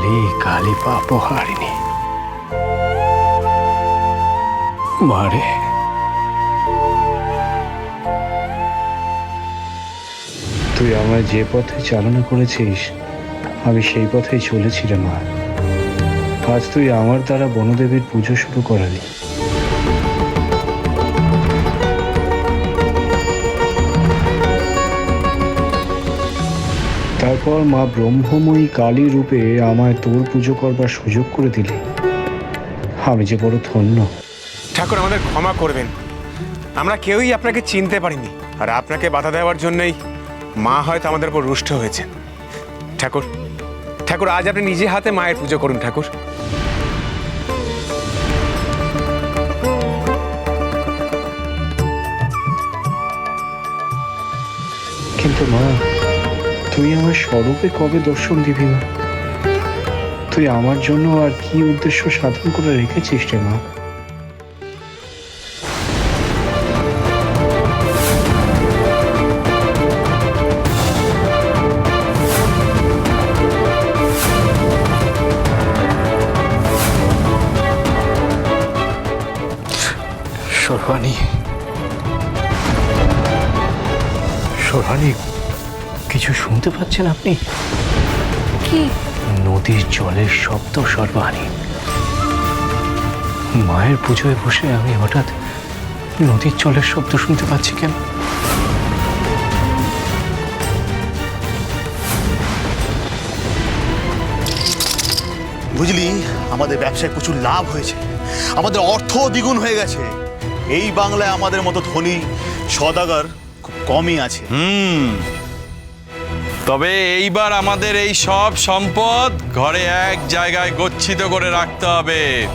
কালী কালী পাপহারিণী মারে। তুই আমায় যে পথে চালনা করেছিস, আমি সেই পথেই চলেছি রে আজ তুই আমার দ্বারা বনদেবীর পুজো শুরু করালি। তারপর মা ব্রহ্মময়ী কালী রূপে আমায় তোর পুজো করবার সুযোগ করে দিলি। আমি যে বড় ধন্য। ঠাকুর আমাদের ক্ষমা করবেন। আমরা কেউই আপনাকে চিনতে পারিনি। আর আপনাকে বাধা দেওয়ার জন্যই মা হয়তো আমাদের উপর রুষ্ট হয়েছে ঠাকুর ঠাকুর আজ আপনি নিজে হাতে মায়ের পুজো করুন ঠাকুর। কিন্তু মা তুই আমার স্বরূপে কবে দর্শন দিবি মা? তুই আমার জন্য আর কি উদ্দেশ্য সাধন করে রেখেছিস রে মা? সর্বাণী সর্বাণী কিছু শুনতে পাচ্ছেন আপনি? কি? নদীর জলের শব্দ সর্বাণী। মায়ের পুজোয় বসে আমি হঠাৎ নদীর জলের শব্দ শুনতে পাচ্ছি কেন? বুঝলি আমাদের ব্যবসায় প্রচুর লাভ হয়েছে। আমাদের অর্থ দ্বিগুণ হয়ে গেছে। এই বাংলায় আমাদের মতো ধনী সদাগর খুব কমই আছে। হুম। তবে এইবার আমাদের এই সব সম্পদ ঘরে এক জায়গায় গচ্ছিত করে রাখতে হবে।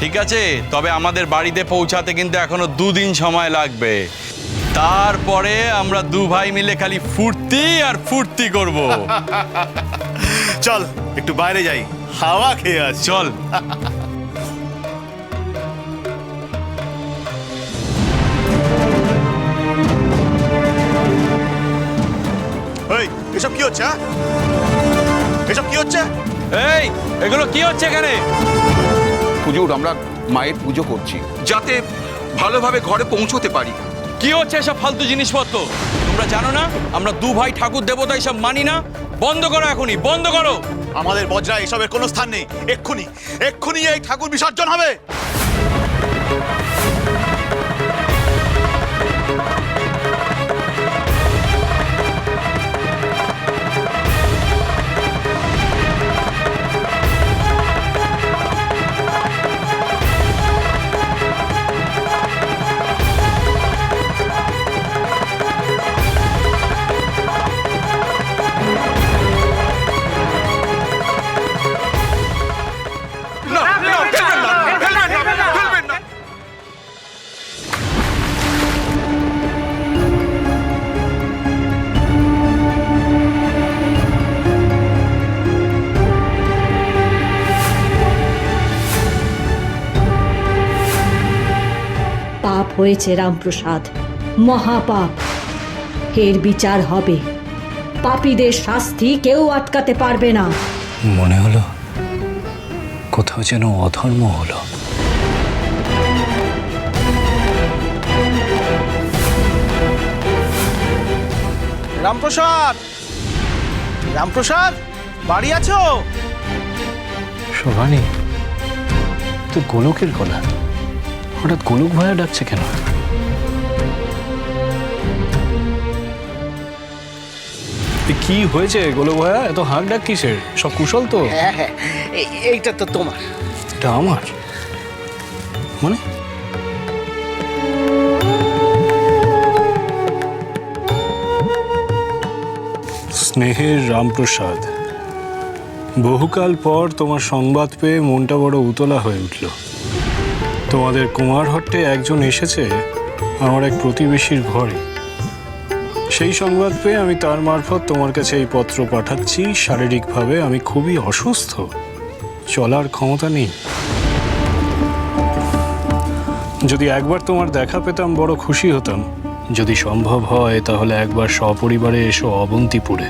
ঠিক আছে? তবে আমাদের বাড়িতে পৌঁছাতে কিন্তু এখনও দুদিন সময় লাগবে। তারপরে আমরা দু ভাই মিলে খালি ফুর্তি আর ফুর্তি করব। চল একটু বাইরে যাই। হাওয়া খেয়ে আসি। চল। এসব কি হচ্ছে হ্যাঁ? এসব কি হচ্ছে? এই এগুলো কি হচ্ছে এখানে? পুজোর আমরা মায়ের পুজো করছি যাতে ভালোভাবে ঘরে পৌঁছতে পারি। কি হচ্ছে এসব ফালতু জিনিসপত্র? তোমরা জানো না? আমরা দু ভাই ঠাকুর দেবতা এসব মানি না। বন্ধ করো এখনই বন্ধ করো। আমাদের বজরা এসবের কোনো স্থান নেই। এক্ষুনি এক্ষুনি এই ঠাকুর বিসর্জন হবে। হয়েছে রামপ্রসাদ। মহাপাপ। এর বিচার হবে। পাপীদের শাস্তি কেউ আটকাতে পারবে না। মনে হলো কোথাও যেন অধর্ম হলো। রামপ্রসাদ! রামপ্রসাদ বাড়ি আছো? শোভানি তো গোলকের গলা হঠাৎ গোলক ভয়া ডাকছে কেন? কি হয়েছে গোলক ভয়া এত হাঁক ডাক কিসের? সব কুশল তো? হ্যাঁ হ্যাঁ। এইটা তো তোমার। এটা আমার? মানে? স্নেহের রামপ্রসাদ বহুকাল পর তোমার সংবাদ পেয়ে মনটা বড় উতলা হয়ে উঠল। তোমাদের কুমারহট্টে একজন এসেছে আমার এক প্রতিবেশীর ঘরে। সেই সংবাদ পেয়ে আমি তার মারফত তোমার কাছে এই পত্র পাঠাচ্ছি। শারীরিকভাবে আমি খুবই অসুস্থ। চলার ক্ষমতা নেই। যদি একবার তোমার দেখা পেতাম, বড় খুশি হতাম। যদি সম্ভব হয়, তাহলে একবার সপরিবারে এসো অবন্তিপুরে।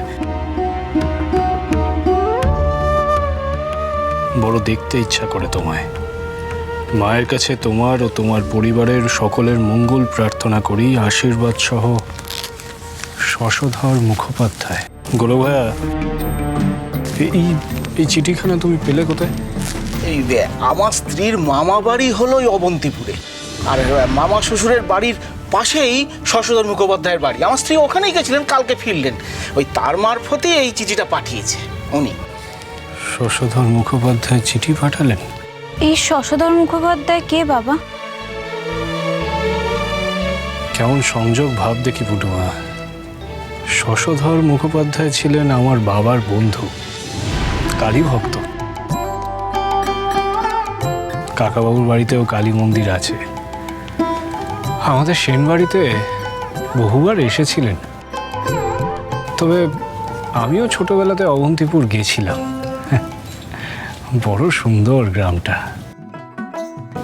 বড় দেখতে ইচ্ছা করে তোমায়। মায়ের কাছে তোমার ও তোমার পরিবারের সকলের মঙ্গল প্রার্থনা করি আশীর্বাদ সহ শশধর মুখোপাধ্যায়। গোলো ভাইয়া এই- এই চিঠিখানা তুমি পেলে কোথায়? এই আমার স্ত্রীর মামা বাড়ি হলো ওই অবন্তিপুরে। আর মামা শ্বশুরের বাড়ির পাশেই শশধর মুখোপাধ্যায়ের বাড়ি। আমার স্ত্রী ওখানেই গেছিলেন কালকে ফিরলেন। ওই তার মারফতে এই চিঠিটা পাঠিয়েছে উনি। শশধর মুখোপাধ্যায় চিঠি পাঠালেন? এই শশধর মুখোপাধ্যায় কে বাবা? কেমন সংযোগ ভাব দেখি পুটুমা শশধর মুখোপাধ্যায় ছিলেন আমার বাবার বন্ধু, কালী ভক্ত। কাকাবাবুর বাড়িতেও কালী মন্দির আছে। আমাদের সেন বাড়িতে বহুবার এসেছিলেন। তবে আমিও ছোটবেলাতে অবন্তিপুর গেছিলাম। বড় সুন্দর গ্রামটা।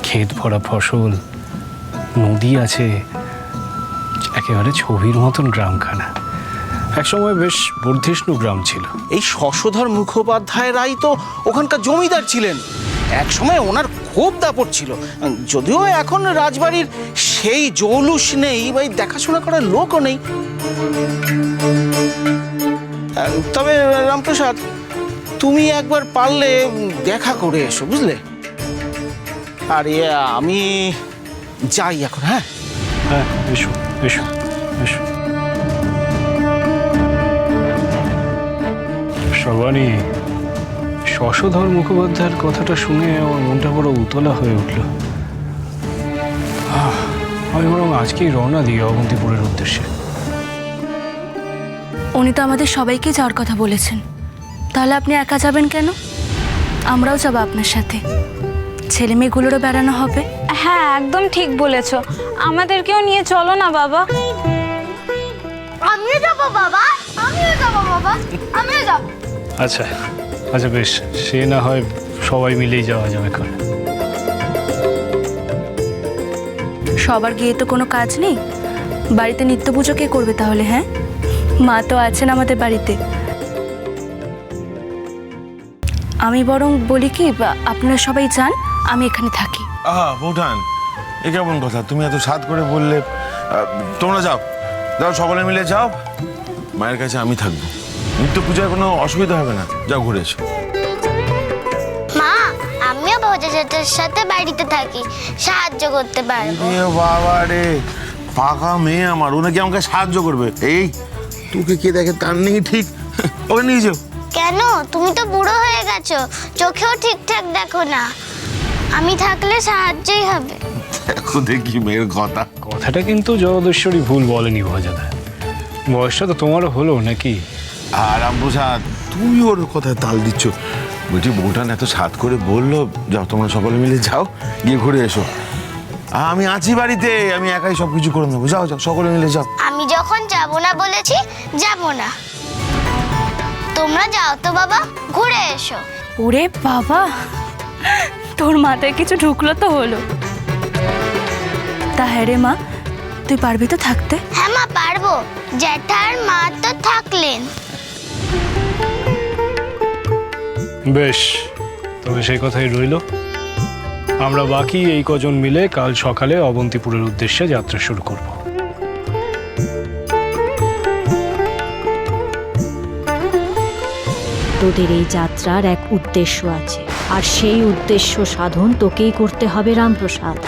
ক্ষেত ভরা ফসল, নদী আছে, একেবারে ছবির মতন গ্রামখানা। একসময় বেশ বর্ধিষ্ণু গ্রাম ছিল। এই শশধর মুখোপাধ্যায়েরাই তো ওখানকার জমিদার ছিলেন। এক সময় ওনার খুব দাপট ছিল। যদিও এখন রাজবাড়ির সেই জৌলুস নেই বা দেখাশোনা করার লোকও নেই। তবে রামপ্রসাদ তুমি একবার পারলে দেখা করে এসো বুঝলে? আর ইয়ে আমি যাই এখন হ্যাঁ? হ্যাঁ এসো এসো এসো। সবানি শশধর মুখোপাধ্যায়ের কথাটা শুনে আমার মনটা বড় উতলা হয়ে উঠল। আমি বরং আজকেই রওনা দিই অবন্তিপুরের উদ্দেশ্যে। উনি তো আমাদের সবাইকে যাওয়ার কথা বলেছেন। তাহলে আপনি একা যাবেন কেন? আমরাও যাব আপনার সাথে। ছেলে মেয়েগুলোরও বেড়ানো হবে। হ্যাঁ একদম ঠিক বলেছ। আমাদেরকেও নিয়ে চলো না বাবা। আমিও যাব বাবা। আমিও যাব বাবা। আমিও যাব। আচ্ছা আচ্ছা বেশ। সে না হয় সবাই মিলেই যাওয়া যাবে করে সবার গিয়ে তো কোনো কাজ নেই। বাড়িতে নিত্য পুজো কে করবে তাহলে হ্যাঁ? মা তো আছেন আমাদের বাড়িতে। আমি বরং বলি কি আপনারা সবাই যান আমি এখানে থাকি। আহা বৌঠান এ কেমন কথা? তুমি এত সাত করে বললে তোমরা যাও। যাও সকলে মিলে যাও। মায়ের কাছে আমি থাকব। নিত্য পূজায় কোনো অসুবিধা হবে না। যাও ঘুরে এসো। মা আমিও সাথে বাড়িতে থাকি। সাহায্য করতে পারব। এ বাবা রে পাকা মেয়ে আমার। ও নাকি আমাকে সাহায্য করবে? এই তোকে কে দেখে তার নেই ঠিক? ওকে নিয়ে যাও। কেন? তুমি তো বুড়ো হয়ে গেছো। চোখেও ঠিকঠাক দেখো না। আমি থাকলে সাহায্যই হবে। দেখো দেখি মেয়ের কথা। কথাটা কিন্তু জগদীশ্বরী ভুল বলেনি ভজাদা বয়সটা তো তোমারও হলো নাকি? আর রামপ্রসাদ তুমি ওর কথায় তাল দিচ্ছ। বলছি বৌঠান এত সাত করে বলল যাও তোমরা সকলে মিলে যাও গিয়ে ঘুরে এসো। আমি আছি বাড়িতে আমি একাই সব কিছু করে নেব। যাও যাও সকলে মিলে যাও। আমি যখন যাব না বলেছি যাব না। তোমরা যাও তো বাবা ঘুরে এসো। ওরে বাবা তোর মাথায় কিছু ঢুকলো তো হলো। তা হ্যাঁ রে মা তুই পারবি তো থাকতে? হ্যাঁ মা পারব। জ্যাঠার মা তো থাকলেন। বেশ তবে সেই কথাই রইল। আমরা বাকি এই কজন মিলে কাল সকালে অবন্তিপুরের উদ্দেশ্যে যাত্রা শুরু করব। তোদের এই যাত্রার এক উদ্দেশ্য আছে। আর সেই উদ্দেশ্য সাধন তোকেই করতে হবে রামপ্রসাদ।